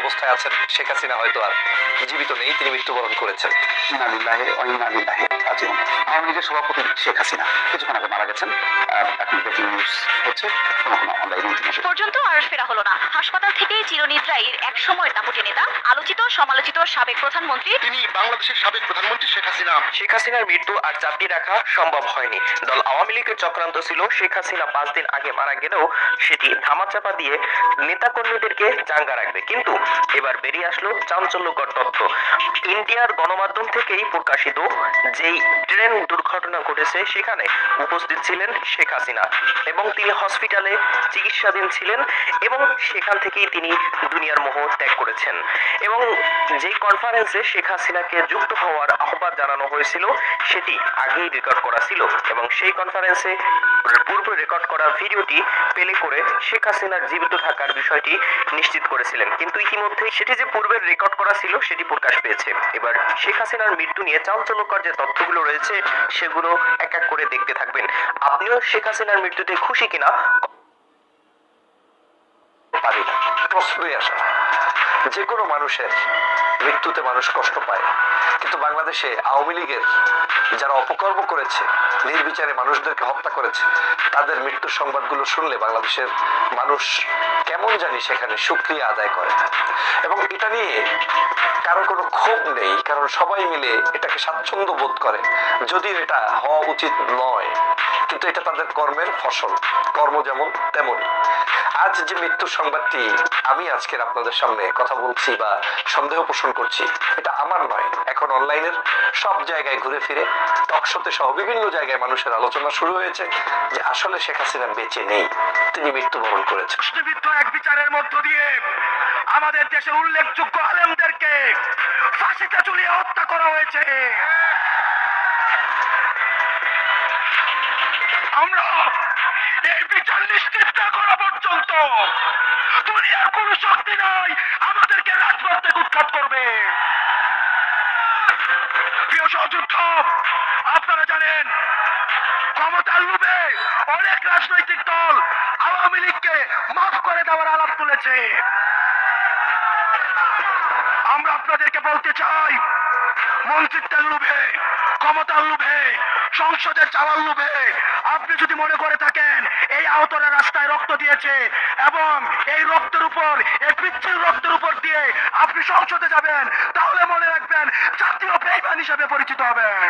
অবস্থায় আছেন শেখ হাসিনা হয়তো আর জীবিত নেই তিনি মৃত্যুবরণ করেছেন। ইনালিল্লাহে ইলাইহি রাজিউন। আওয়ামী লীগের সভাপতি শেখ হাসিনা কিছুক্ষণ আগে মারা গেছেন। এখন ব্রেকিং নিউজ হচ্ছে পর্যন্ত আর ফেরা হলো না। হাসপাতাল থেকেই চিরনিদ্রায় এক সময়ের দাপুটে নেতা আলোচিত সমালোচিত সাবেক প্রধানমন্ত্রী। তিনি বাংলাদেশের সাবেক প্রধানমন্ত্রী শেখ হাসিনা। শেখ হাসিনার মৃত্যু আর চাপিয়ে রাখা সম্ভব হয়নি। দল আওয়ামী লীগের চক্রান্ত ছিল শেখ হাসিনা পাঁচ দিন আগে মারা গেলেও সেটি ধামাচাপা দিয়ে নেতাকর্মীদেরকে চাঙ্গা রাখবে। কিন্তু এবার বেরিয়ে আসলো চাঞ্চল্যকর তথ্য। ইন্ডিয়ার গণমাধ্যম থেকেই প্রকাশিত যেই ট্রেন দুর্ঘটনা ঘটেছে সেখানে উপস্থিত ছিলেন শেখ হাসিনা এবং তিনি হসপিটালে চিকিৎসাধীন ছিলেন এবং সেখান থেকেই তিনি দুনিয়ার মোহ ত্যাগ করেছেন। এবং যেই কনফারেন্সে শেখ হাসিনাকে যুক্ত হওয়ার আহ্বান জানানো হয়েছিল, সেটি আগেই রেকর্ড করা ছিল এবং সেই কনফারেন্সে পূর্বে রেকর্ড করা ভিডিওটি পেলে করে শেখ হাসিনার জীবিত থাকার বিষয়টি নিশ্চিত করেছিলেন। কিন্তু ইতিমধ্যে সেটি যে পূর্বের রেকর্ড করা ছিল, সেটি প্রকাশ পেয়েছে। এবার শেখ হাসিনার মৃত্যু নিয়ে চাঞ্চল্যকর যে তথ্যগুলো রয়েছে সেগুলো এক এক করে দেখতে থাকবেন। আপনিও শেখ হাসিনার মৃত্যুতে খুশি কিনা? প্রশ্নই আসে। যে কোনো মানুষের মৃত্যুতে মানুষ কষ্ট পায়। কিন্তু বাংলাদেশে আওয়ামী লীগের যারা অপকর্ম করেছে, নির্বিচারে মানুষদেরকে হত্যা করেছে, তাদের মৃত্যুর সংবাদগুলো শুনলে বাংলাদেশের মানুষ কেমন জানি সেখানে সুক্রিয়া আদায় করে। এবং এটা নিয়ে কারও কোনো ক্ষোভ নেই, কারণ সবাই মিলে এটাকে স্বাচ্ছন্দ্য বোধ করে। যদিও এটা হওয়া উচিত নয়, কিন্তু এটা তাদের কর্মের ফসল। কর্ম যেমন তেমন আজ যে মৃত্যুর সংবাদটি আমি আজকের আপনাদের সামনে কথা বলছি বা সন্দেহ পোষণ করছি, এটা আমার নয়। এখন অনলাইনের সব জায়গায় ঘুরে ফিরে টকশোতে সহ বিভিন্ন জায়গায় মানুষের আলোচনা শুরু হয়েছে যে আসলে শেখ হাসিনা বেঁচে নেই, তিনি মৃত্যুবরণ করেছেন। এক বিচারের মধ্য দিয়ে আমাদের দেশের উল্লেখযোগ্য আলেমদেরকে ফাঁসিতে ঝুলিয়ে হত্যা করা হয়েছে। আমরা এই বিচার নিশ্চিত না দুনিয়ার কোন শক্তি নাই। আমাদেরকে রাজপথ উৎখাত করবে। প্রিয় সহযুদ্ধ, আপনারা জানেন, ক্ষমতার লোভে অনেক রাজনৈতিক দল আওয়ামী লীগকে মাফ করে দেওয়ার আলাপ তুলেছে। আমরা আপনাদেরকে বলতে চাই মন্ত্রিত্বের লোভে ক্ষমতার লোভে, সংসদের চাওয়ার লোভে। আপনি যদি মনে করে থাকেন, এই আহতরা রাস্তায় রক্ত দিয়েছে এবং এই রক্তের উপর, এই পিচ্ছিল রক্তের উপর দিয়ে আপনি সংসদে যাবেন, তাহলে মনে রাখবেন জাতীয় বেইমান হিসাবে পরিচিত হবেন।